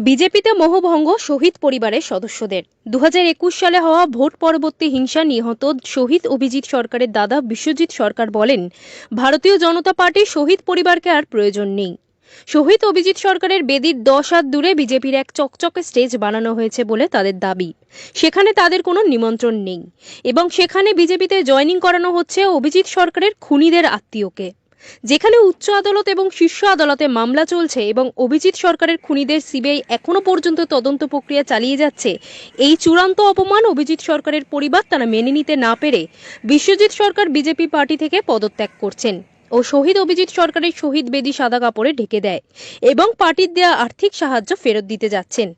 বিজেপিতে মোহভঙ্গ শহীদ পরিবারের সদস্যদের। দু হাজার একুশ সালে হওয়া ভোট পরবর্তী হিংসা নিহত শহীদ অভিজিৎ সরকারের দাদা বিশ্বজিৎ সরকার বলেন, ভারতীয় জনতা পার্টির শহীদ পরিবারকে আর প্রয়োজন নেই। শহীদ অভিজিৎ সরকারের বেদির দশ হাত দূরে বিজেপির এক চকচকে স্টেজ বানানো হয়েছে বলে তাদের দাবি। সেখানে তাদের কোনো নিমন্ত্রণ নেই এবং সেখানে বিজেপিতে জয়েনিং করানো হচ্ছে অভিজিৎ সরকারের খুনিদের আত্মীয়কে। যেখানে উচ্চ আদালত এবং শীর্ষ আদালতে মামলা চলছে এবং অভিজিৎ সরকারের খুনিদের সিবিআই এখনও পর্যন্ত তদন্ত প্রক্রিয়া চালিয়ে যাচ্ছে। এই চূড়ান্ত অপমান অভিজিৎ সরকারের পরিবার তারা মেনে নিতে না পেরে বিশ্বজিৎ সরকার বিজেপি পার্টি থেকে পদত্যাগ করছেন। ও শহীদ অভিজিৎ সরকারের শহীদ বেদি সাদা কাপড়ে ঢেকে দেয় এবং পার্টির দেয়া আর্থিক সাহায্য ফেরত দিতে যাচ্ছেন।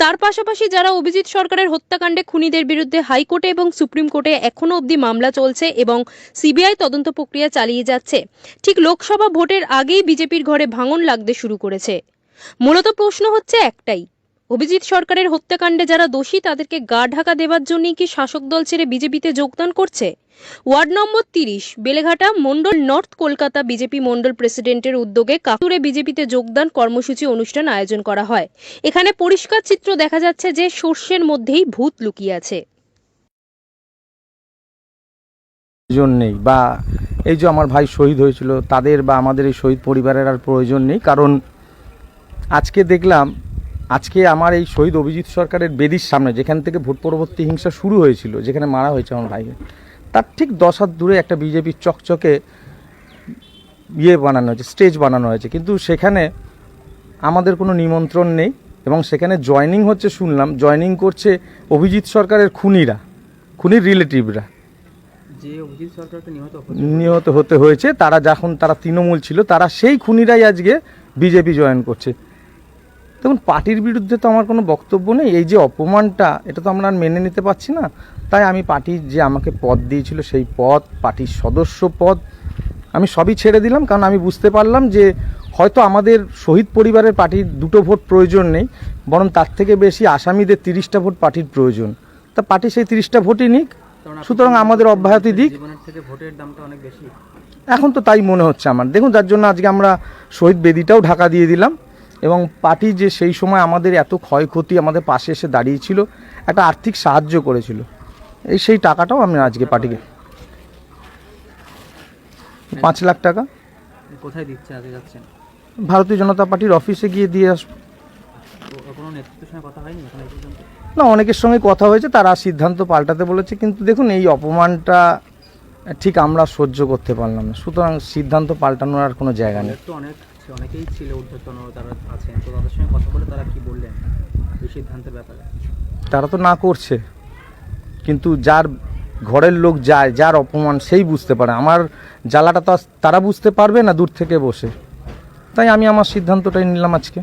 তার পাশাপাশি যারা অভিজিৎ সরকারের হত্যাকাণ্ডে খুনিদের বিরুদ্ধে হাইকোর্টে এবং সুপ্রিম কোর্টে এখনও অবধি মামলা চলছে এবং সিবিআই তদন্ত প্রক্রিয়া চালিয়ে যাচ্ছে, ঠিক লোকসভা ভোটের আগেই বিজেপির ঘরে ভাঙন লাগতে শুরু করেছে। মূলত প্রশ্ন হচ্ছে একটাই অভিজিৎ সরকারের হত্যাকাণ্ডে যারা দোষী, তাদেরকে গা ঢাকা দেবার জন্যই কি শাসক দল ছেড়ে বিজেপিতে যোগদান করছে? ওয়ার্ড নম্বর তিরিশ, বেলেঘাটা মন্ডল নর্থ কলকাতা বিজেপি মন্ডল প্রেসিডেন্টের উদ্যোগে কাতুরে বিজেপিতে যোগদান কর্মসূচি অনুষ্ঠান আয়োজন করা হয়। এখানে পরিষ্কার চিত্র দেখা যাচ্ছে যে সর্ষের মধ্যেই ভূত লুকিয়ে আছে। প্রয়োজন নেই বা এই যে আমার ভাই শহীদ হয়েছিল, তাদের বা আমাদের এই শহীদ পরিবারের আর প্রয়োজন নেই, কারণ আজকে দেখলাম আজকে আমার এই শহীদ অভিজিৎ সরকারের বেদির সামনে যেখান থেকে ভোট পরবর্তী হিংসা শুরু হয়েছিল যেখানে মারা হয়েছে আমার ভাইকে তার ঠিক দশ হাত দূরে একটা বিজেপির চকচকে ইয়ে বানানো হয়েছে স্টেজ বানানো হয়েছে। কিন্তু সেখানে আমাদের কোনো নিমন্ত্রণ নেই এবং সেখানে জয়নিং হচ্ছে শুনলাম জয়নিং করছে অভিজিৎ সরকারের খুনিরা খুনির রিলেটিভরা। যে অভিজিৎ সরকারকে নিহত নিহত হতে হয়েছে তারা যখন তারা তৃণমূল ছিল তারা সেই খুনিরাই আজকে বিজেপি জয়েন করছে। দেখুন পার্টির বিরুদ্ধে তো আমার কোনো বক্তব্য নেই। এই যে অপমানটা এটা তো আমরা আর মেনে নিতে পারছি না। তাই আমি পার্টির যে আমাকে পদ দিয়েছিল সেই পদ পার্টির সদস্য পদ আমি সবই ছেড়ে দিলাম। কারণ আমি বুঝতে পারলাম যে হয়তো আমাদের শহীদ পরিবারের পার্টির দুটো ভোট প্রয়োজন নেই বরং তার থেকে বেশি আসামিদের তিরিশটা ভোট পার্টির প্রয়োজন। তা পার্টি সেই তিরিশটা ভোটই নিক। সুতরাং আমাদের অব্যাহতি দিক। জীবনের থেকে ভোটের দামটা অনেক বেশি। এখন তো তাই মনে হচ্ছে আমার। দেখুন যার জন্য আজকে আমরা শহীদ বেদিটাও ঢাকা দিয়ে দিলাম। এবং পার্টি যে সেই সময় আমাদের এত ক্ষয়ক্ষতি আমাদের পাশে এসে দাঁড়িয়েছিল একটা আর্থিক সাহায্য করেছিল। এই সেই টাকাটাও আমি আজকে পার্টিকে। পাঁচ লাখ টাকা। কোথায় দিচ্ছে আগে যাচ্ছেন? ভারতীয় জনতা পার্টির অফিসে গিয়ে দিয়ে আসব না অনেকের সঙ্গে কথা হয়েছে তারা সিদ্ধান্ত পাল্টাতে বলেছে কিন্তু দেখুন এই অপমানটা ঠিক আমরা সহ্য করতে পারলাম না। সুতরাং সিদ্ধান্ত পাল্টানোর আর কোনো জায়গা নেই। অনেক অনেকেই ছিল ঊর্ধ্বতন তারা আছেন। তো তাদের সঙ্গে কথা বলে তারা কি বললেন? এই সিদ্ধান্তের ব্যাপারে। তারা তো না করছে, কিন্তু যার ঘরের লোক যায়, যার অপমান সেই বুঝতে পারে। আমার জ্বালাটা তো তারা বুঝতে পারবে না দূর থেকে বসে। তাই আমি আমার সিদ্ধান্তটাই নিলাম আজকে।